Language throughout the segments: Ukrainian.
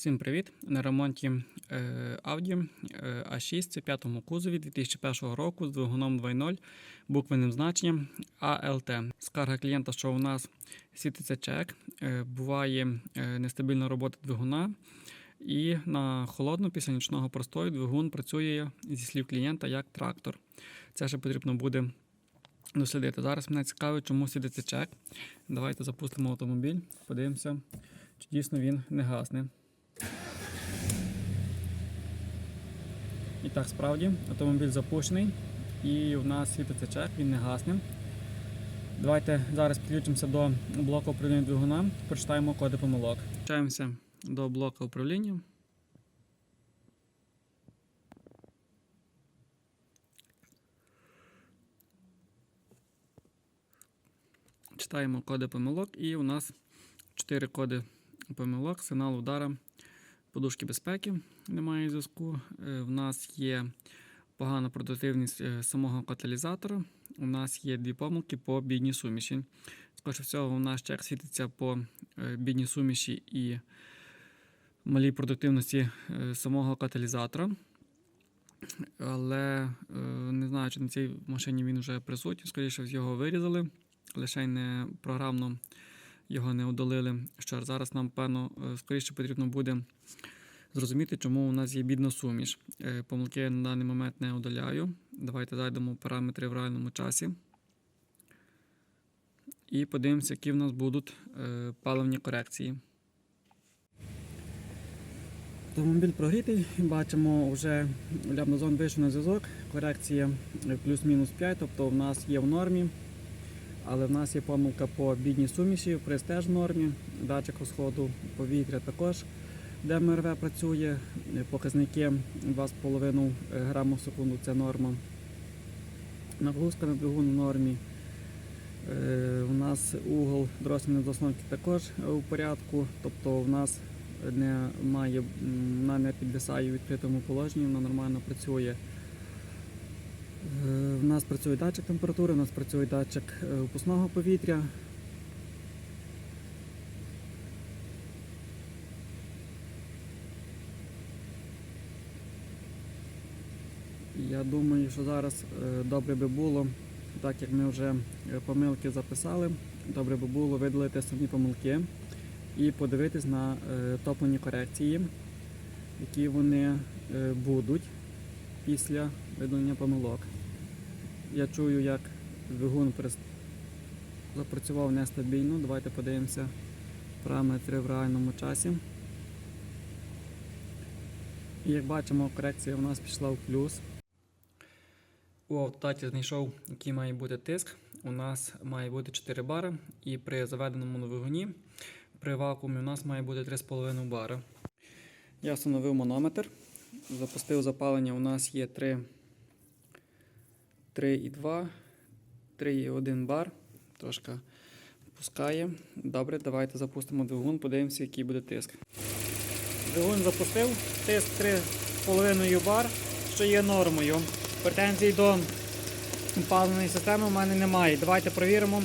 Всім привіт! На ремонті е, Audi е, A6 це п'ятому кузові 2001 року з двигуном 2.0, буквенним значенням ALT. Скарга клієнта, що у нас світиться чек, е, буває е, нестабільна робота двигуна. І на холодну після нічного простою двигун працює зі слів клієнта як трактор. Це ще потрібно буде дослідити. Зараз мене цікавить, чому світиться чек. Давайте запустимо автомобіль, подивимося, чи дійсно він не гасне. І так, справді, автомобіль запущений і у нас світиться чек, він не гасне. Давайте зараз підключимося до блоку управління двигуна, прочитаємо коди помилок. Включаємося до блоку управління. Читаємо коди помилок, і у нас 4 коди помилок, сигнал удара, подушки безпеки, немає зв'язку. Е, В нас є погана продуктивність е, самого каталізатора. У нас є дві помилки по бідній суміші. Скоріше всього, у нас чек світиться по е, бідній суміші і малій продуктивності самого каталізатора. Але не знаю, чи на цій машині він вже присутній. Скоріше його вирізали, лише не програмно його не удалили. Що зараз нам, певно, е, скоріше потрібно буде зрозуміти, чому у нас є бідна суміш. Е, Помилки я на даний момент не удаляю. Давайте зайдемо в параметри в реальному часі. І подивимося, які в нас будуть е, паливні корекції. Автомобіль прогрітий, бачимо, вже лямнозон вийшов на зв'язок. Корекція плюс-мінус 5, тобто в нас є в нормі. Але в нас є помилка по бідній суміші, приз теж в нормі. Датчик розходу повітря також ДМРВ працює. Е, Показники 2,5 граму в секунду це норма. Нагрузка на двигун в нормі. Е, У нас угол дросельної заслонки також е, у порядку, тобто в нас не має, вона не підвисає у відкритому положенні, вона нормально працює. Е, В нас працює датчик температури, у нас працює датчик е, випускного повітря. Я думаю, що зараз е, добре би було, так як ми вже е, помилки записали, добре би було видалити самі помилки і подивитись на е, топлені корекції, які вони е, будуть після видалення помилок. Я чую, як двигун запрацював нестабільно. Давайте подивимося параметри в реальному часі. І як бачимо, корекція у нас пішла в плюс. У автодаті знайшов, який має бути тиск. У нас має бути 4 бари, і при заведеному двигуні при вакуумі у нас має бути 3,5 бара. Я встановив манометр, запустив запалення. У нас є 3, 3,2, 3,1 бар. Трошки пускає. Добре, давайте запустимо двигун, подивимося, який буде тиск. Двигун запустив, тиск 3,5 бар, що є нормою. Претензій до паливної системи в мене немає. Давайте провіримо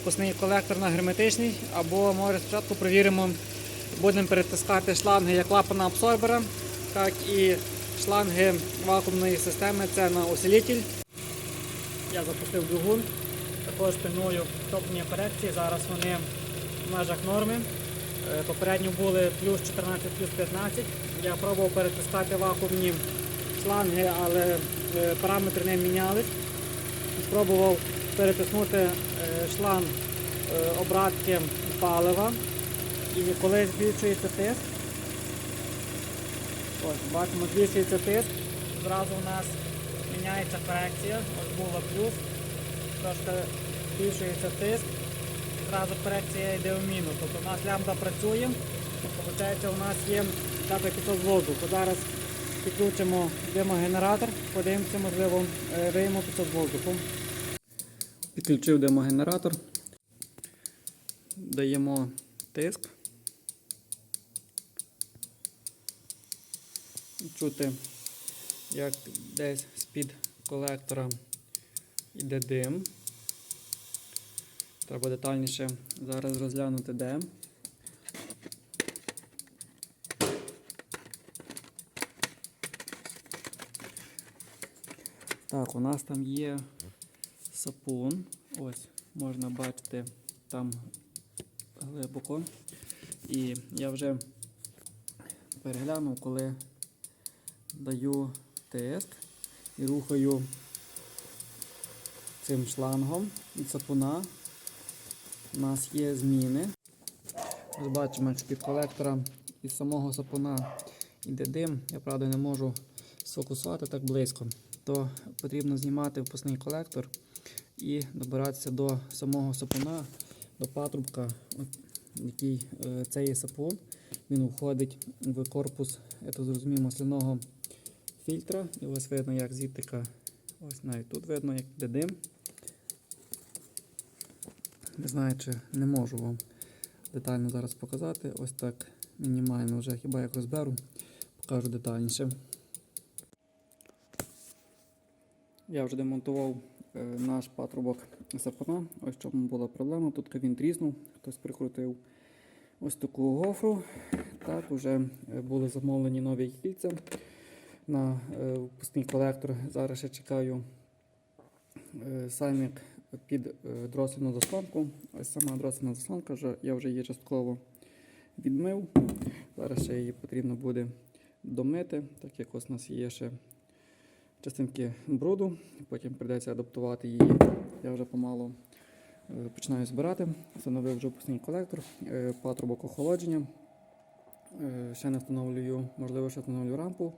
впускний колектор на герметичний, або може спочатку провіримо, будемо перетискати шланги як клапана абсорбера, так і шланги вакуумної системи. Це на усилитель. Я запустив двигун, також пильную топлення корекції. Зараз вони в межах норми. Е, Попередньо були плюс 14, плюс 15. Я пробував перетискати вакуумні шланги, але е, параметри не мінялись. Спробував перетиснути е, шланг обратки палива. І коли збільшується тиск, ось бачимо, збільшується тиск, зразу у нас міняється корекція, ось була плюс, трошки збільшується тиск, зразу корекція йде в мінус. Тобто у нас лямбда працює, виходить, у нас є такий підсос воздуху. Зараз підключимо димогенератор, подивимося, можливо, е, виємо підсос воздуху. Підключив димогенератор. Даємо тиск. Чути, як десь з-під колектора йде дим. Треба детальніше зараз розглянути де. Так, у нас там є сапун. Ось, можна бачити там глибоко. І я вже переглянув, коли даю тиск і рухаю цим шлангом від сапуна. У нас є зміни. Бачимо, як з-під колектора із самого сапуна йде дим. Я правда не можу сфокусувати так близько. То потрібно знімати впускний колектор і добиратися до самого сапуна, до патрубка, який е, це є сапун. Він входить в корпус, я так зрозумів, масляного фільтра. І ось видно, як звідтика, ось навіть тут видно, як йде дим. Не знаю, чи не можу вам детально зараз показати. Ось так мінімально вже хіба як розберу, покажу детальніше. Я вже демонтував е, наш патрубок сапона. Ось чому була проблема. Тут він тріснув, хтось прикрутив ось таку гофру. Так, вже е, були замовлені нові кільця на е, впускний колектор. Зараз ще чекаю е, сальник під е, дросельну заслонку. Ось сама дросельна заслонка, вже, я вже її частково відмив. Зараз ще її потрібно буде домити, так як ось у нас є ще частинки бруду, потім прийдеться адаптувати її. Я вже помалу починаю збирати. Встановив вже впускний колектор, патрубок охолодження. Ще не встановлюю, можливо, ще встановлю рампу,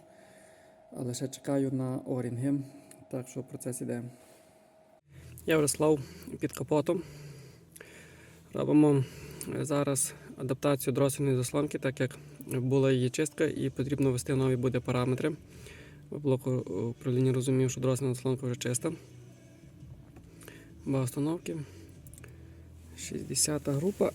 ще чекаю на орінги. Так що процес іде. Я вже під капотом. Робимо е, зараз адаптацію дросельної заслонки, так як була її чистка і потрібно ввести нові буде параметри. В блоку управління розумів, що дросельна заслонка вже чиста. Два установки. 60 група.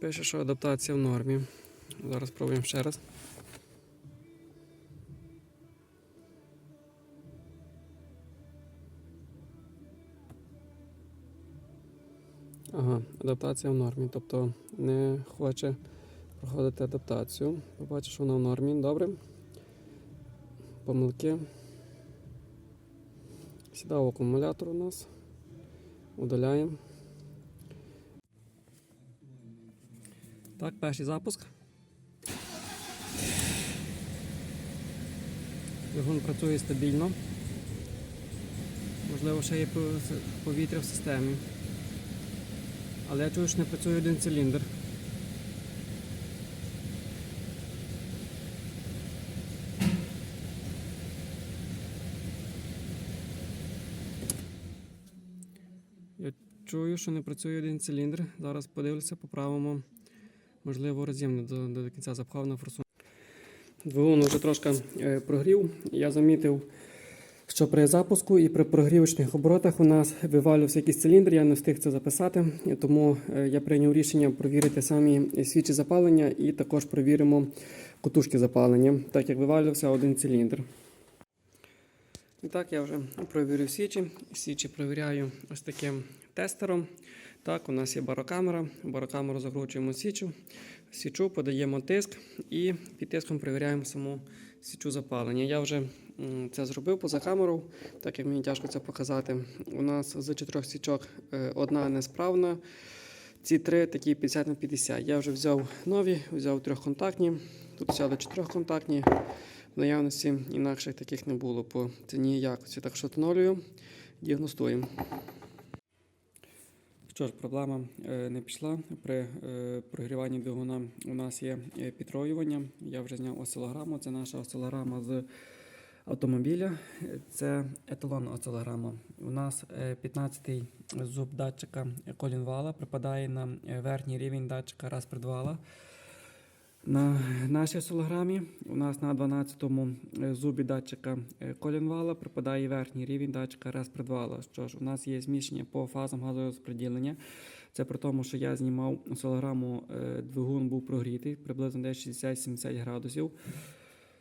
Пише, що адаптація в нормі. Зараз спробуємо ще раз. Ага, адаптація в нормі. Тобто не хоче проходити адаптацію. Побачиш, що вона в нормі. Добре. Помилки. Сідав акумулятор у нас. Удаляємо. Так, перший запуск. Двигун працює стабільно. Можливо, ще є повітря в системі. Але я чую, що не працює один циліндр. Я чую, що не працює один циліндр. Зараз подивлюся, поправимо. Можливо, роз'ємне до, до кінця запхав на форсунку. Двигун вже трошки е, прогрів. Я замітив, що при запуску і при прогрівочних оборотах у нас вивалювався якийсь циліндр, я не встиг це записати, тому е, я прийняв рішення провірити самі свічі запалення і також провіримо котушки запалення, так як вивалювався один циліндр. І так, я вже провірив свічі. Свічі провіряю ось таким тестером. Так, у нас є барокамера. Барокамеру закручуємо свічу, свічу, подаємо тиск і під тиском перевіряємо саму свічу запалення. Я вже це зробив поза камерою, так як мені тяжко це показати. У нас з чотирьох свічок е, одна несправна. Ці три такі 50 на 50. Я вже взяв нові, взяв трьохконтактні. Тут взяли чотирьохконтактні. В наявності інакших таких не було по ціні якості. Так що встановлюю, діагностуємо. Що ж, проблема е, не пішла. При е, прогріванні двигуна у нас є підроювання. підтроювання. Я вже зняв осцилограму. Це наша осцилограма з автомобіля. Е, Це еталон осцилограма. У нас 15-й зуб датчика колінвала припадає на е, верхній рівень датчика розпредвала. На нашій осцилограмі у нас на 12-му е, зубі датчика е, колінвала припадає верхній рівень датчика розпредвала. Що ж, у нас є зміщення по фазам газового розподілення. Це при тому, що я знімав осцилограму, е, двигун був прогрітий приблизно десь 60-70 градусів.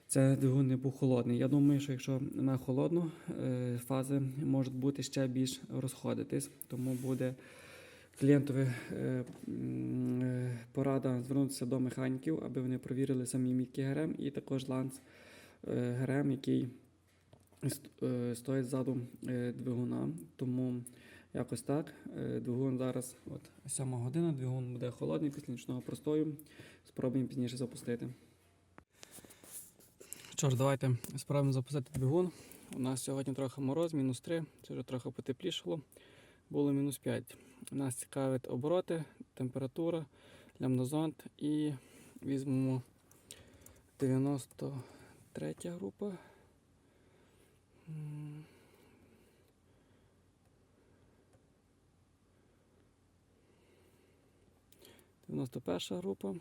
це двигун не був холодний. Я думаю, що якщо на холодну, е, фази можуть бути ще більш розходитись, тому буде клієнтові е, е, порада звернутися до механіків, аби вони провірили самі мітки ГРМ і також ланц е, ГРМ, який стоїть ззаду двигуна. Тому якось так. Двигун зараз, от 7 година, двигун буде холодний після нічного простою. Спробуємо пізніше запустити. Що ж, давайте спробуємо запустити двигун. У нас сьогодні трохи мороз, мінус 3, це вже трохи потеплішало. Було мінус 5. Нас цікавить обороти, температура, лямнозонт і візьмемо 93 група. М. – 91 група.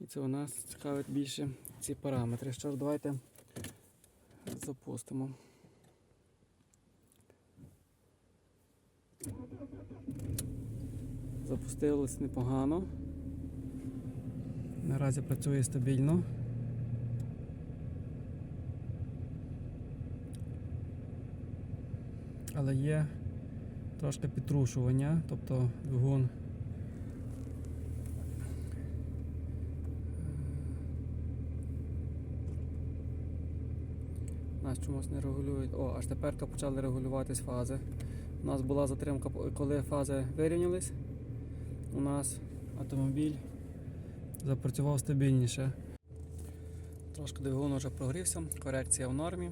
І це у нас цікавить більше ці параметри. Що ж, давайте запустимо. Запустилось непогано. Наразі працює стабільно. Але є трошки підтрушування, тобто двигун Нас чомусь не регулюють. О, аж тепер почали регулюватись фази. У нас була затримка, коли фази вирівнялись. У нас автомобіль запрацював стабільніше. Трошки двигун вже прогрівся, корекція в нормі.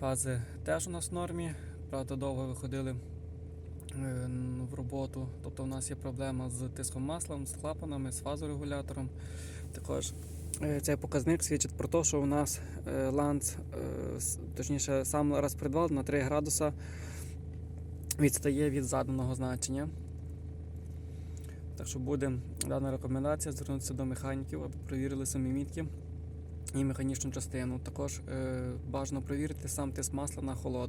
Фази теж у нас в нормі. Правда, довго виходили е, в роботу. Тобто у нас є проблема з тиском масла, з клапанами, з фазорегулятором. Також Е, Цей показник свідчить про те, що у нас е, ланц, точніше, сам розпредвал на 3 градуса відстає від заданого значення. Так що буде дана рекомендація звернутися до механіків, аби перевірили самі мітки і механічну частину. Також е, бажано перевірити сам тиск масла на холод.